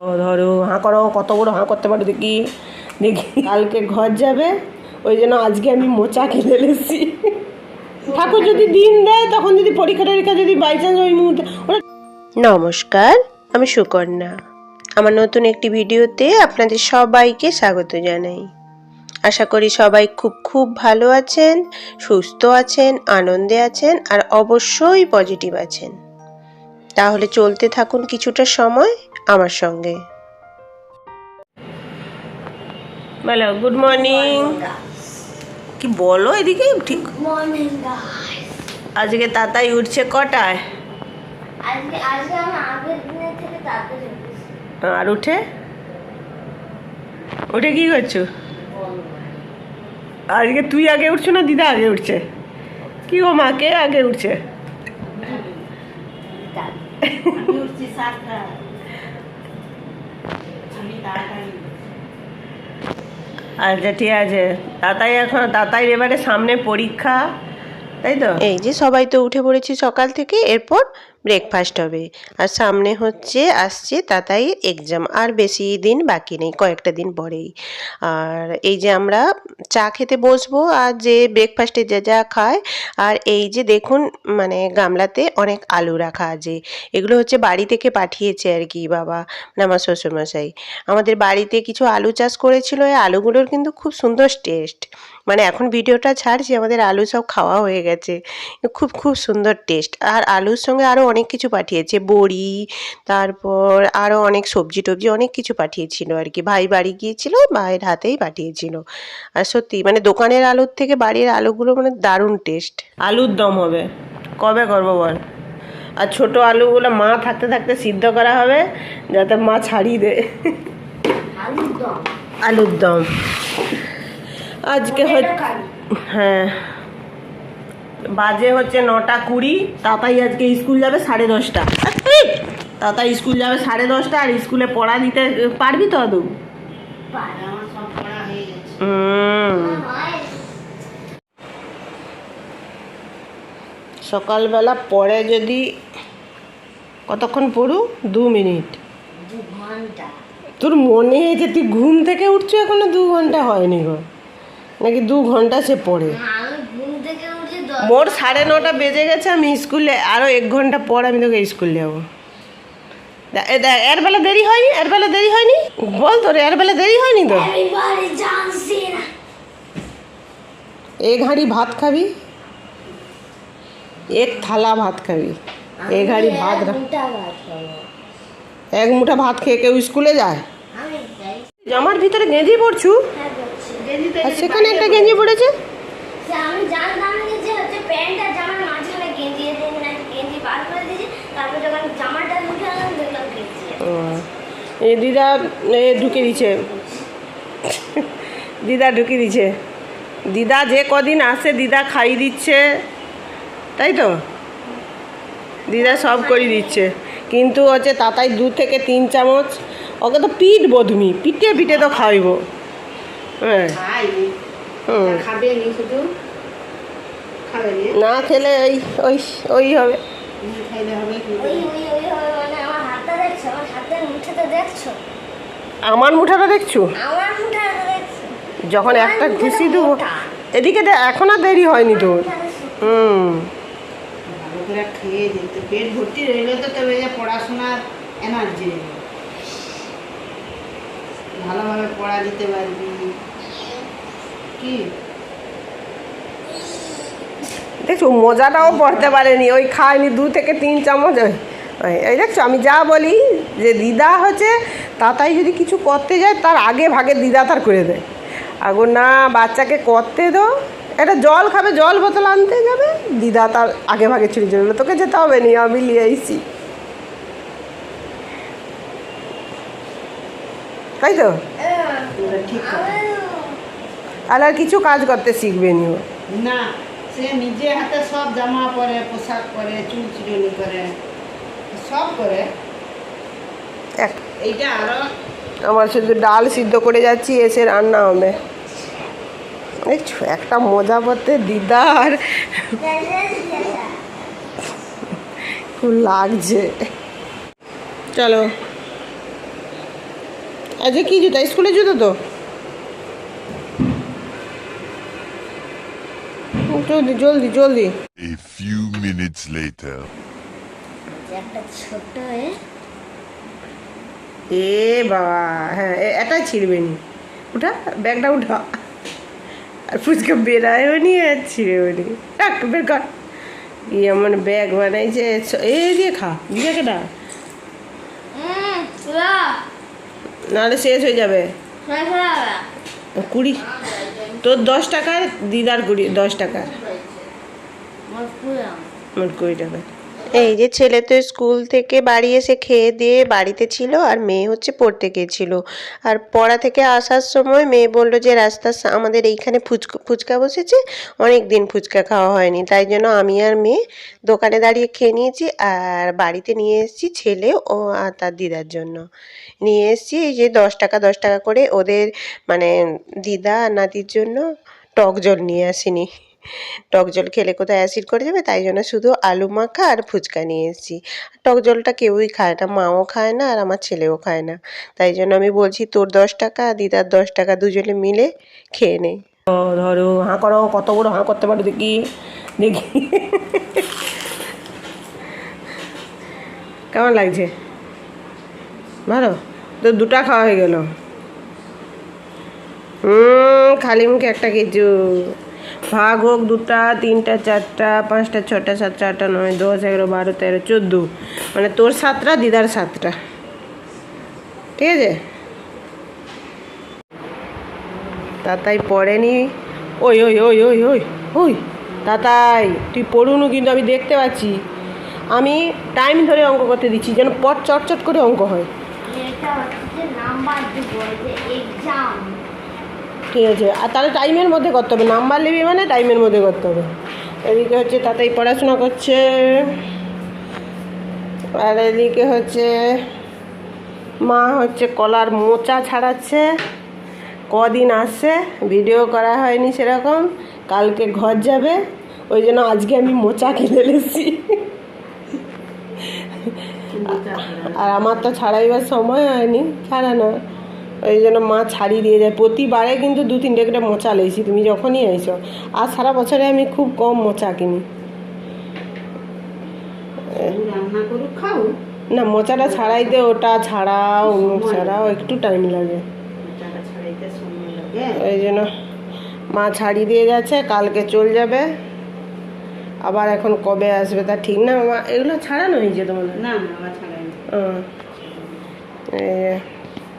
ধরো, হাঁ করো, কত বড় হাঁ করতে পারো দেখি। দেখি কালকে ঘর যাবে, ওই জন্য আজকে আমি মোচা কিনে এসেছি ঠাকুর যদি দিন দেয়, তখন যদি পরীক্ষা টরীক্ষা যদি বাই চান্স ওই মুহূর্তে নমস্কার, আমি সুকন্যা। আমার নতুন একটি ভিডিওতে আপনাদের সবাইকে স্বাগত জানাই। আশা করি সবাই খুব খুব ভালো আছেন, সুস্থ আছেন, আনন্দে আছেন, আর অবশ্যই পজিটিভ আছেন। তাহলে চলতে থাকুন কিছুটা সময়। আমার সঙ্গে। বলো গুড মর্নিং কি বলো এদিকে? ঠিক। আজকে তাতাই উঠছে কটায়? আর উঠে? উঠে কি করছ? আজকে তুই আগে উঠছো না দিদা আগে উঠছে? কি গো মা কে আগে উঠছে? আচ্ছা ঠিক আছে। তাতাই এখন তাতাই এবারে সামনে পরীক্ষা, তাই তো? এই যে সবাই তো উঠে পড়েছি সকাল থেকে, এরপর ব্রেকফাস্ট হবে। আর সামনে হচ্ছে আসছে তাতাই এক্সাম আর বেশি দিন বাকি নেই, কয়েকটা দিন পরেই। আর এই যে আমরা চা খেতে বসবো, আর যে ব্রেকফাস্টে যা যা খায়, আর এই যে দেখুন মানে গামলাতে অনেক আলু রাখা আছে। এগুলো হচ্ছে বাড়ি থেকে পাঠিয়েছে আর কি বাবা, আমার শ্বশুরমশাই। আমাদের বাড়িতে কিছু আলু চাষ করেছিল, এই আলুগুলোর কিন্তু খুব সুন্দর টেস্ট মানে এখন ভিডিওটা ছাড়ছি, আমাদের আলু সব খাওয়া হয়ে গেছে। খুব খুব সুন্দর টেস্ট আর আলুর সঙ্গে আরও অনেক কিছু পাঠিয়েছে বড়ি তারপর আরও অনেক সবজি টবজি অনেক কিছু পাঠিয়েছিল আর কি। ভাই বাড়ি গিয়েছিল ভাইয়ের হাতেই পাঠিয়েছিল। আর সত্যি মানে দোকানের আলুর থেকে বাড়ির আলুগুলো মানে দারুণ টেস্ট আলুর দম হবে কবে করব বল? আর ছোট আলুগুলো মা থাকতে থাকতে সিদ্ধ করা হবে যাতে মা ছাড়িয়ে দেয়। আলুর দম? আলুর দম। আজকে হ্যাঁ। বাজে হচ্ছে নটা কুড়ি তাতাই আজকে স্কুল যাবে সাড়ে দশটা। তাতাই স্কুল যাবে সাড়ে দশটা আর স্কুলে পড়া দিতে পারবি তো আদৌ? সকালবেলা পরে যদি কতক্ষণ পড়ু? দু মিনিট। তোর মনে যে তুই ঘুম থেকে উঠছো এখনও? দু ঘণ্টা হয়নি গো। নাকি দু ঘণ্টা সে পড়ে আমি ঘুম থেকে উঠে দশ মোর সাড়ে নটা বেজে গেছে আমি স্কুলে আরও এক ঘণ্টা পর আমি তোকে স্কুল যাব। এর বেলা দেরি হয়নি? এর বেলা দেরি হয়নি? বল তোর এর বেলা দেরি হয়নি তো? এক হাঁড়ি ভাত খাবি? এক থালা ভাত খাবি। এক হাঁড়ি ভাত এক মুঠা ভাত খেয়ে কেউ স্কুলে যায়? জামার ভিতরে গেঁজি পড়ছু? হ্যাঁ আর সেখানে একটা গেঞ্জি পড়েছে? প্যান্ট আর জামার মাঝখানে গেঞ্জি দিয়ে না গেঞ্জি বার করে দিয়েছি তারপর যখন জামাটা ঢুকে আনলাম দেখলাম গেঞ্জি এই দিদা এ ঢুকে দিছে দিদা ঢুকে দিছে দিদা যে কদিন আসে দিদা খাই দিচ্ছে তাই তো? দিদা সব করে দিচ্ছে। কিন্তু হচ্ছে তাতাই দু থেকে তিন চামচ ওকে তো পিটবো তুমি পিটে পিটে তো খাওয়াইবো হ্যাঁ। হুম। খাবে নি শুধু। খাবে নি? খেলে ওই ওই ওই হবে। খাইলে হবে কি ওই ওই ওই ওই মানে আমার হাতটা দেখছ? মুঠাটা দেখছ? আমার মুঠাটা দেখছ? আমার মুঠাটা দেখছ। যখন একটা ঘুষি দেবো। এদিকে এখন আর দেরি হয়নি তোর। হুম। খেয়ে যেতে পেট ভর্তি রইলে তো তবে যে পড়াশোনার এনার্জি ভালোভাবে পড়া দিতে পারবি। কি? দেখছ মজাটাও পড়তে পারেনি। ওই খায়নি দু থেকে তিন চামচ। এই দেখছ আমি যা বলি যে দিদা হচ্ছে তাতাই যদি কিছু করতে যায় তার আগে ভাগে দিদা তার করে দেয়। আগো না বাচ্চাকে করতে দো। এটা জল খাবে জল বোতল আনতে যাবে দিদা তার আগে ভাগে ছুটি চলে তোকে যেতে হবে নি আমি নিয়ে এসছি তাই তো? ঠিক তাহলে আর কিছু কাজ করতে শিখবে নি না। সে নিজে হাতে সব জামা পরে পোশাক পরে চুল চিরুনি করে সব করে। এইটা আরও আমার শুধু ডাল সিদ্ধ করে যাচ্ছি এসে রান্না হবে। একটা মজা পড়তে দিদার। খুব লাগছে। চলো। আচ্ছা কি জুতো? স্কুলের জুতো তো? জলদি জলদি জলদি। A few minutes later. একটা ছোট হয়ে এ বাবা হ্যাঁ এ- এটাই ছিঁড়বে নি। উঠা ব্যাগটা উঠা। আর ফুচকা বেরায়ও নি আর ছিঁড়েও নি। রাখ বের কর। কি এমন ব্যাগ বানাইছে এই দিয়ে খা দিয়ে কেটা নাহলে শেষ হয়ে যাবে। শেষ হয়ে। যাবে কুড়ি। তোর দশ টাকার দিদার কুড়ি দশ টাকার মোট কুড়ি টাকা। এই যে ছেলে তো স্কুল থেকে বাড়ি এসে খেয়ে দিয়ে বাড়িতে ছিল আর মেয়ে হচ্ছে পড়তে গিয়েছিল। আর পড়া থেকে আসার সময় মেয়ে বলল যে, রাস্তার আমাদের এইখানে ফুচকা ফুচকা বসেছে অনেক দিন ফুচকা খাওয়া হয়নি। তাই জন্য আমি আর মেয়ে দোকানে দাঁড়িয়ে খেয়ে নিয়েছি আর বাড়িতে নিয়ে এসেছি ছেলে ও আর তার দিদার জন্য। নিয়ে এসেছি এই যে দশ টাকা দশ টাকা করে ওদের মানে দিদা আর নাতির জন্য টক জল নিয়ে আসিনি। টক জল খেলে কোথায় অ্যাসিড করে যাবে? তাই জন্য শুধু আলু মাখা আর ফুচকা নিয়ে এসেছি। টক জলটা কেউই খায় না, মাও খায় না আর আমার ছেলেও খায় না। তাই জন্য আমি বলছি, তোর দশ টাকা, দিদার দশ টাকা দুজনে মিলে খেয়ে নে। ধরো, হাঁ করো, কত বড় হাঁ করতে পারো দেখি দেখি। কেমন লাগছে? ভালো? তো দুটা খাওয়া হয়ে গেল। হুম খালি মুখে একটা কিছু ভাগ হোক দুটা, তিনটা, চারটা, পাঁচটা, ছটা, সাতটা, আটটা, নয়, দশ, এগারো, বারো, তেরো, চোদ্দ। মানে তোর সাতটা, দিদার সাতটা। ঠিক আছে? তাতাই পড়েনি। ওই ওই ওই ওই ওই ওই, তাতাই, তুই পড়ুনু কিন্তু আমি দেখতে পাচ্ছি। আমি টাইম ধরে অঙ্ক করতে দিচ্ছি, যেন পট চটচট করে অঙ্ক হয়। নাম্বার ঠিক আছে আর তাহলে টাইমের মধ্যে করতে হবে। নাম্বার নিবি মানে টাইমের মধ্যে করতে হবে। এদিকে হচ্ছে তাতেই পড়াশোনা করছে। আর এদিকে হচ্ছে মা হচ্ছে কলার মোচা ছাড়াচ্ছে। কদিন আসছে ভিডিও করা হয়নি সেরকম। কালকে ঘর যাবে। ওই জন্য আজকে আমি মোচা কিনে এসেছি আর আমার তো ছাড়াইবার সময় হয়নি। ছাড়ানো ওই জন্য মা ছাড়িয়ে দিয়ে যায়। প্রতিবারে কিন্তু দু তিনটে করে মোচা লেছি তুমি যখনই আইছো আর সারা বছরে আমি খুব কম মোচা কিনি। খাও। না মোচাটা ছাড়াইতে ওটা ছাড়াও ছাড়াও একটু টাইম লাগে। ওই জন্য মা ছাড়িয়ে দিয়ে যাচ্ছে কালকে চল যাবে। আবার এখন কবে আসবে তা ঠিক না। মা এগুলো ছাড়ানো হয়েছে তোমার না না ছাড়াই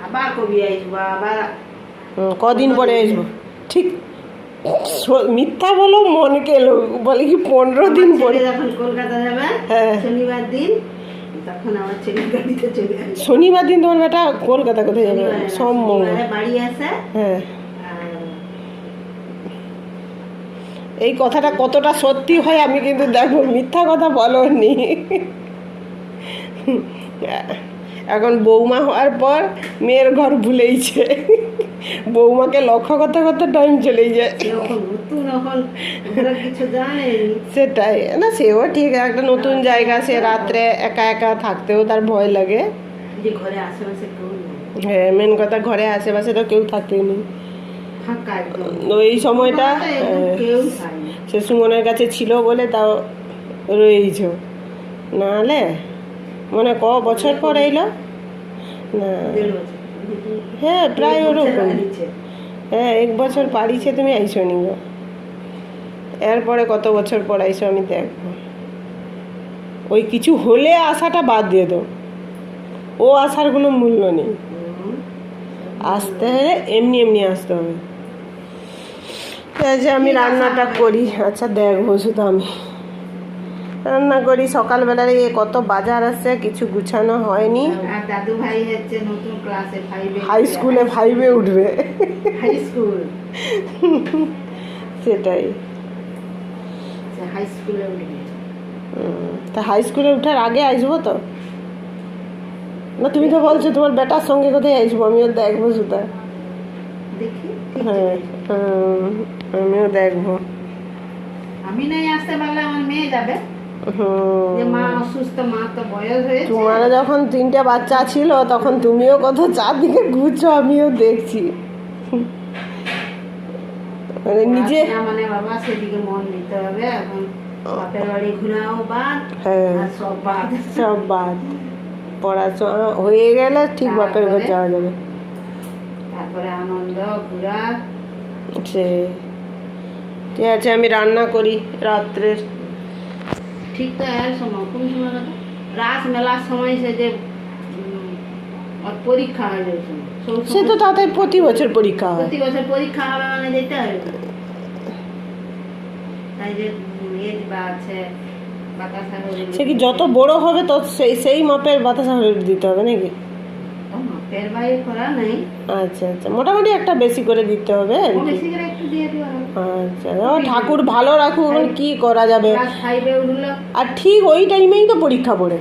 আবার কবি আসব আবার কদিন পরে আসব? ঠিক মিথ্যা বলো মনকে লোক বলে কি পনেরো দিন পরে? যখন কলকাতা যাবে হ্যাঁ। শনিবার দিন তখন আমার ছেলে গাড়িতে চলে আসবে। শনিবার দিন তোমার বেটা কলকাতা কোথায় যাবে? বাড়ি আসে। হ্যাঁ। এই কথাটা কতটা সত্যি হয় আমি কিন্তু দেখো মিথ্যা কথা বলনি। এখন বৌমা হওয়ার পর মেয়ের ঘর ভুলেইছে। বৌমাকে লক্ষ্য করতে করতে টাইম চলেই যায়। সেটাই। না সেও ঠিক একটা নতুন জায়গা সে রাত্রে একা একা থাকতেও তার ভয় লাগে। নেই হ্যাঁ মেন কথা ঘরে আশেপাশে তো কেউ ফাঁকা একদম। ওই সময়টা হ্যাঁ, সে সুমনের কাছে ছিল বলে তাও রয়েছ নাহলে মানে ক বছর পর এলো? না। হ্যাঁ প্রায় ওরকম হ্যাঁ এক বছর পারিছে তুমি আইসো নি এরপরে কত বছর পর আইসো আমি দেখব। ওই কিছু হলে আশাটা বাদ দিয়ে দাও। ও আসার কোনো মূল্য নেই। আসতে হলে এমনি এমনি আসতে হবে। আছে আমি রান্নাটা করি। আচ্ছা দেখব শুধু আমি। রান্না করি। সকালবেলায় এ কত বাজার আছে কিছু গুছানো হয়নি। দাদু ভাই হচ্ছে নতুন ক্লাসে ফাইভে হাই স্কুলে ফাইভে উঠবে। হাই স্কুল সেটাই। হাই স্কুলে উঠবে। তা হাই স্কুলে উঠার আগে আসব তো? না তুমি তো বলছো তোমার বেটার সঙ্গে কোথায় আসব? আমিও দেখব সুতা হ্যাঁ আমিও দেখব। আমি নাই আসতে পারলে আমার মেয়ে যাবে। হুম মা অসুস্থ মা তো বয়স হয়েছে। তোমার যখন তিনটে বাচ্চা ছিল তখন তুমিও কত চারদিকে ঘুরছো আমিও দেখছি। মানে নিজে মানে বাবা সেদিকে মন দিতে হবে এখন বাপের বাড়ি ঘোরাও বাদ হ্যাঁ। সব বাদ। সব বাদ। পড়াশোনা হয়ে গেলে ঠিক বাপের ঘর যাওয়া যাবে। তারপরে আনন্দ ঘোরা। সে ঠিক আছে আমি রান্না করি রাত্রের। ঠিক তো এর সময় কোন সময় কথা রাস মেলার সময় সে যে পরীক্ষা হয় সে তো তাদের তাতে প্রতি বছর পরীক্ষা হয়। প্রতি বছর পরীক্ষা হবে মানে যেতে হবে তাই যে ইয়ে বা আছে সে কি যত বড় হবে তত সেই সেই মাপের বাতাসা দিতে হবে নাকি? মাপের বাইরে করা নেই। আচ্ছা আচ্ছা। মোটামুটি একটা বেশি করে দিতে হবে বেশি করে একটু দিয়ে দিও। আচ্ছা। ও ঠাকুর ভালো রাখুক এখন কি করা যাবে? আর ঠিক ওই টাইমেই তো পরীক্ষা পড়ে।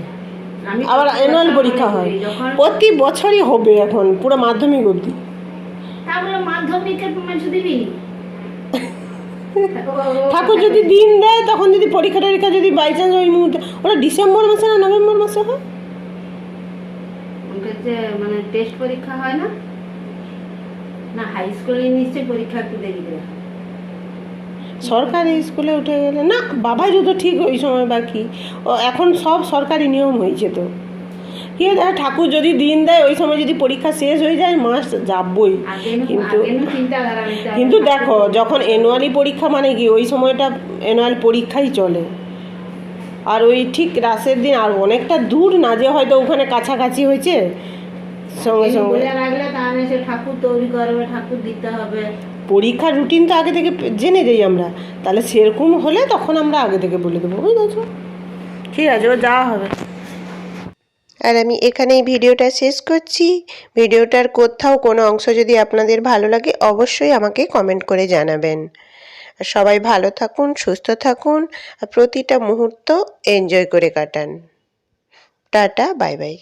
আবার প্রতি অ্যানুয়াল পরীক্ষা হয়। প্রতি বছরই হবে এখন পুরো মাধ্যমিক অবধি। তারপরে মাধ্যমিকের দিবি? ঠাকুর যদি দিন দেয় তখন যদি পরীক্ষা টরীক্ষা যদি বাই চান্স ওই মুহূর্তে ওটা ডিসেম্বর মাসে না নভেম্বর মাসে হয়? যে মানে টেস্ট পরীক্ষা হয় না? না হাই স্কুলে নিশ্চয়ই পরীক্ষা একটু দেরি করে। সরকারি স্কুলে উঠে গেলে না বাবাই যদি ঠিক ওই সময় বাকি। ও এখন সব সরকারি নিয়ম হয়েছে তো। কি দেখো, ঠাকুর যদি দিন দেয় ওই সময় যদি পরীক্ষা শেষ হয়ে যায় মাস যাবই। কিন্তু। কিন্তু দেখো যখন অ্যানুয়ালি পরীক্ষা মানে কি ওই সময়টা অ্যানুয়াল পরীক্ষাই চলে। আর ওই ঠিক রাসের দিন আর অনেকটা দূর না যে হয়তো ওখানে কাছাকাছি হয়েছে সঙ্গে সঙ্গে। বলে তাহলে সে ঠাকুর তৈরি করবে ঠাকুর দিতে হবে। পরীক্ষার রুটিন তো আগে থেকে জেনে যাই আমরা। তাহলে সেরকম হলে তখন আমরা আগে থেকে বলে দেবো বুঝেছ? ঠিক আছে ও যাওয়া হবে। আর আমি এখানেই ভিডিওটা শেষ করছি। ভিডিওটার কোথাও কোনো অংশ যদি আপনাদের ভালো লাগে অবশ্যই আমাকে কমেন্ট করে জানাবেন। আর সবাই ভালো থাকুন সুস্থ থাকুন আর প্রতিটা মুহূর্ত এনজয় করে কাটান। Tata bye bye